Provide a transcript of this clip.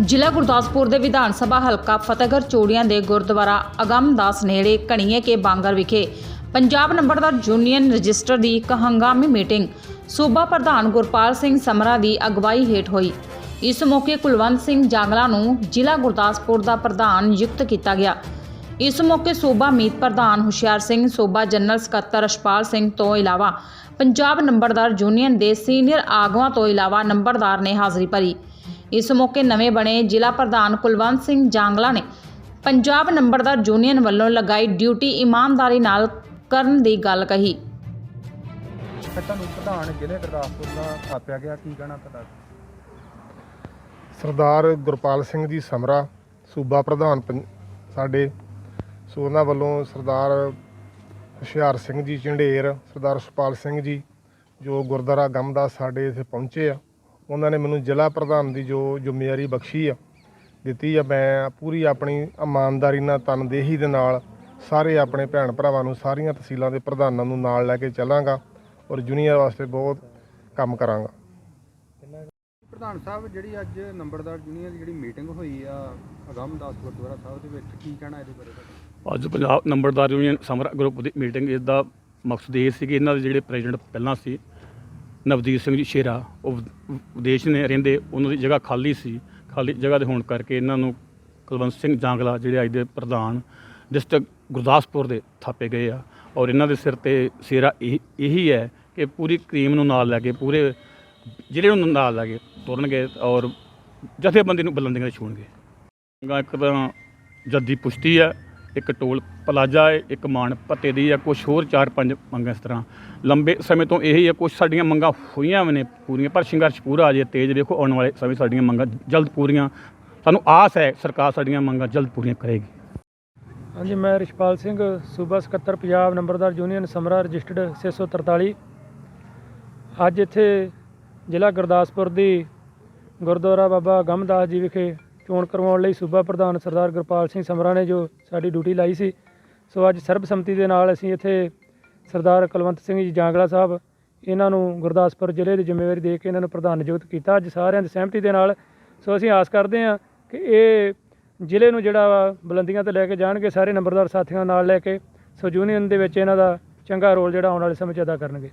ਜ਼ਿਲ੍ਹਾ ਗੁਰਦਾਸਪੁਰ ਦੇ ਵਿਧਾਨ ਸਭਾ ਹਲਕਾ ਫਤਿਹਗੜ੍ਹ ਚੋੜੀਆਂ ਦੇ ਗੁਰਦੁਆਰਾ ਅਗਮਦਾਸ ਨੇੜੇ ਕਣੀਏ ਕੇ ਬਾਂਗਰ ਵਿਖੇ ਪੰਜਾਬ ਨੰਬਰਦਾਰ ਯੂਨੀਅਨ ਰਜਿਸਟਰ ਦੀ ਇੱਕ ਹੰਗਾਮੀ ਮੀਟਿੰਗ। ਸੂਬਾ ਪ੍ਰਧਾਨ ਗੁਰਪਾਲ ਸਿੰਘ ਸਮਰਾ ਦੀ ਅਗਵਾਈ ਹੇਠ ਹੋਈ। ਇਸ ਮੌਕੇ ਕੁਲਵੰਤ ਸਿੰਘ ਜਾਂਗਲਾ ਨੂੰ ਜ਼ਿਲ੍ਹਾ ਗੁਰਦਾਸਪੁਰ ਦਾ ਪ੍ਰਧਾਨ ਨਿਯੁਕਤ ਕੀਤਾ ਗਿਆ। ਇਸ ਮੌਕੇ ਸੂਬਾ ਮੀਤ ਪ੍ਰਧਾਨ ਹੁਸ਼ਿਆਰ ਸਿੰਘ, ਸੂਬਾ ਜਨਰਲ ਸਕੱਤਰ ਅਸ਼ਪਾਲ ਸਿੰਘ ਤੋਂ ਇਲਾਵਾ ਪੰਜਾਬ ਨੰਬਰਦਾਰ ਯੂਨੀਅਨ ਦੇ ਸੀਨੀਅਰ ਆਗੂਆਂ ਤੋਂ ਇਲਾਵਾ ਨੰਬਰਦਾਰ ਨੇ ਹਾਜ਼ਰੀ ਭਰੀ। ਇਸ ਮੌਕੇ ਨਵੇਂ ਬਣੇ ਜ਼ਿਲ੍ਹਾ ਪ੍ਰਧਾਨ ਕੁਲਵੰਤ ਸਿੰਘ ਜਾਂਗਲਾ ਨੇ ਪੰਜਾਬ ਨੰਬਰਦਾਰ ਯੂਨੀਅਨ ਵੱਲੋਂ ਲਗਾਈ ਡਿਊਟੀ ਇਮਾਨਦਾਰੀ ਨਾਲ ਕਰਨ ਦੀ ਗੱਲ ਕਹੀ। ਫਿਰ ਤੁਹਾਨੂੰ ਪ੍ਰਧਾਨ ਜ਼ਿਲ੍ਹੇ ਗੁਰਦਾਸਪੁਰ ਦਾ ਥਾਪਿਆ ਗਿਆ ਕੀ ਕਹਿਣਾ ਤੁਹਾਡਾ? ਸਰਦਾਰ ਗੁਰਪਾਲ ਸਿੰਘ ਜੀ ਸਮਰਾ ਸੂਬਾ ਪ੍ਰਧਾਨ ਪੰ- ਸਾਡੇ ਸੋ ਉਹਨਾਂ ਵੱਲੋਂ ਸਰਦਾਰ ਹੁਸ਼ਿਆਰ ਸਿੰਘ ਜੀ ਝੰਡੇਰ ਸਰਦਾਰ ਸੁਪਾਲ ਸਿੰਘ ਜੀ ਜੋ ਗੁਰਦੁਆਰਾ ਗਮਦਾ ਸਾਡੇ ਇੱਥੇ ਪਹੁੰਚੇ ਆ ਉਹਨਾਂ ਨੇ ਮੈਨੂੰ ਜ਼ਿਲ੍ਹਾ ਪ੍ਰਧਾਨ ਦੀ ਜੋ ਜ਼ਿੰਮੇਵਾਰੀ ਬਖਸ਼ੀ ਆ ਦਿੱਤੀ ਆ ਮੈਂ ਪੂਰੀ ਆਪਣੀ ਇਮਾਨਦਾਰੀ ਨਾਲ ਤਨਦੇਹੀ ਦੇ ਨਾਲ ਸਾਰੇ ਆਪਣੇ ਭੈਣ ਭਰਾਵਾਂ ਨੂੰ ਸਾਰੀਆਂ ਤਹਿਸੀਲਾਂ ਦੇ ਪ੍ਰਧਾਨਾਂ ਨੂੰ ਨਾਲ ਲੈ ਕੇ ਚੱਲਾਂਗਾ ਔਰ ਜੂਨੀਅਰ ਵਾਸਤੇ ਬਹੁਤ ਕੰਮ ਕਰਾਂਗਾ। ਪ੍ਰਧਾਨ ਸਾਹਿਬ ਜਿਹੜੀ ਅੱਜ ਨੰਬਰਦਾਰ ਯੂਨੀਅਨ ਦੀ ਜਿਹੜੀ ਮੀਟਿੰਗ ਹੋਈ ਆ ਅਗਮਦਾਸ ਗੁਰਦੁਆਰਾ ਸਾਹਿਬ ਦੇ ਵਿੱਚ ਕੀ ਕਹਿਣਾ ਇਹਦੇ ਬਾਰੇ? ਅੱਜ ਪੰਜਾਬ ਨੰਬਰਦਾਰ ਯੂਨੀਅਨ ਸਮਰਾ ਗਰੁੱਪ ਦੀ ਮੀਟਿੰਗ ਇਸ ਦਾ ਮਕਸਦ ਇਹ ਸੀ ਕਿ ਇਹਨਾਂ ਦੇ ਜਿਹੜੇ ਪ੍ਰੈਜ਼ੀਡੈਂਟ ਪਹਿਲਾਂ ਸੀ ਨਵਦੀਪ ਸਿੰਘ ਜੀ ਸ਼ੇਰਾ, ਉਹ ਵਿਦੇਸ਼ ਨੇ ਰਹਿੰਦੇ, ਉਹਨਾਂ ਦੀ ਜਗ੍ਹਾ ਖਾਲੀ ਸੀ। ਖਾਲੀ ਜਗ੍ਹਾ ਦੇ ਹੋਣ ਕਰਕੇ ਇਹਨਾਂ ਨੂੰ ਕੁਲਵੰਤ ਸਿੰਘ ਜਾਂਗਲਾ ਜਿਹੜੇ ਅੱਜ ਦੇ ਪ੍ਰਧਾਨ ਡਿਸਟ੍ਰਿਕਟ ਗੁਰਦਾਸਪੁਰ ਦੇ ਥਾਪੇ ਗਏ ਆ। ਔਰ ਇਹਨਾਂ ਦੇ ਸਿਰ ਤੇ ਸਿਰਾ ਇਹ, ਇਹੀ ਹੈ ਕਿ ਪੂਰੀ ਕਰੀਮ ਨੂੰ ਨਾਲ ਲੈ ਕੇ, ਪੂਰੇ ਜਿਹੜੇ ਨੂੰ ਨਾਲ ਲੈ ਕੇ ਤੁਰਨਗੇ ਔਰ ਜਥੇਬੰਦੀ ਨੂੰ ਬੁਲੰਦੀਆਂ ਛੂਣਗੇ ਇੱਕ ਤਾਂ ਜੱਦੀ ਪੁਸ਼ਤੀ ਆ। ਇੱਕ ਟੋਲ ਪਲਾਜ਼ਾ ਹੈ ਇੱਕ ਮਾਨ ਪੱਤੇ ਦੀ ਹੈ ਕੁਝ ਹੋਰ ਚਾਰ ਪੰਜ ਮੰਗਾਂ ਇਸ ਤਰ੍ਹਾਂ। ਲੰਬੇ ਸਮੇਂ ਤੋਂ ਇਹੀ ਹੈ ਕੁਝ ਸਾਡੀਆਂ ਮੰਗਾਂ ਹੋਈਆਂ ਵੀ ਨੇ ਪੂਰੀਆਂ, ਪਰ ਸੰਘਰਸ਼ ਪੂਰਾ ਆ ਜੇ ਤੇਜ਼ ਵੇਖੋ ਆਉਣ ਵਾਲੇ ਸਮੇਂ ਸਾਡੀਆਂ ਮੰਗਾਂ ਜਲਦ ਪੂਰੀਆਂ। ਸਾਨੂੰ ਆਸ ਹੈ ਸਰਕਾਰ ਸਾਡੀਆਂ ਮੰਗਾਂ ਜਲਦ ਪੂਰੀਆਂ ਕਰੇਗੀ। ਹਾਂਜੀ, ਮੈਂ ਰਿਸ਼ਪਾਲ ਸਿੰਘ, ਸੂਬਾ ਸਕੱਤਰ, ਪੰਜਾਬ ਨੰਬਰਦਾਰ ਯੂਨੀਅਨ, ਸਮਰਾ ਰਜਿਸਟਰਡ 643 ਅੱਜ ਇੱਥੇ ਜ਼ਿਲ੍ਹਾ ਗੁਰਦਾਸਪੁਰ ਦੀ ਗੁਰਦੁਆਰਾ ਬਾਬਾ ਗਮਦਾਸ ਜੀ ਵਿਖੇ ਚੋਣ ਕਰਵਾਉਣ ਲਈ ਸੂਬਾ ਪ੍ਰਧਾਨ ਸਰਦਾਰ ਗੁਰਪਾਲ ਸਿੰਘ ਸਮਰਾ ਨੇ ਜੋ ਸਾਡੀ ਡਿਊਟੀ ਲਾਈ ਸੀ। ਸੋ ਅੱਜ ਸਰਬਸੰਮਤੀ ਦੇ ਨਾਲ ਅਸੀਂ ਇੱਥੇ ਸਰਦਾਰ ਕੁਲਵੰਤ ਸਿੰਘ ਜੀ ਜਾਂਗਲਾ ਸਾਹਿਬ, ਇਹਨਾਂ ਨੂੰ ਗੁਰਦਾਸਪੁਰ ਜ਼ਿਲ੍ਹੇ ਦੀ ਜ਼ਿੰਮੇਵਾਰੀ ਦੇ ਕੇ ਇਹਨਾਂ ਨੂੰ ਪ੍ਰਧਾਨ ਨਿਯੁਕਤ ਕੀਤਾ। ਅੱਜ ਸਾਰਿਆਂ ਦੀ ਸਹਿਮਤੀ ਦੇ ਨਾਲ ਸੋ ਅਸੀਂ ਆਸ ਕਰਦੇ ਹਾਂ ਕਿ ਇਹ ਜ਼ਿਲ੍ਹੇ ਨੂੰ ਜਿਹੜਾ ਵਾ ਬੁਲੰਦੀਆਂ ਤੇ ਲੈ ਕੇ ਜਾਣਗੇ, ਸਾਰੇ ਨੰਬਰਦਾਰ ਸਾਥੀਆਂ ਨਾਲ ਲੈ ਕੇ। ਸੋ ਯੂਨੀਅਨ ਦੇ ਵਿੱਚ ਇਹਨਾਂ ਦਾ ਚੰਗਾ ਰੋਲ ਜਿਹੜਾ ਆਉਣ ਵਾਲੇ ਸਮੇਂ 'ਚ ਅਦਾ ਕਰਨਗੇ।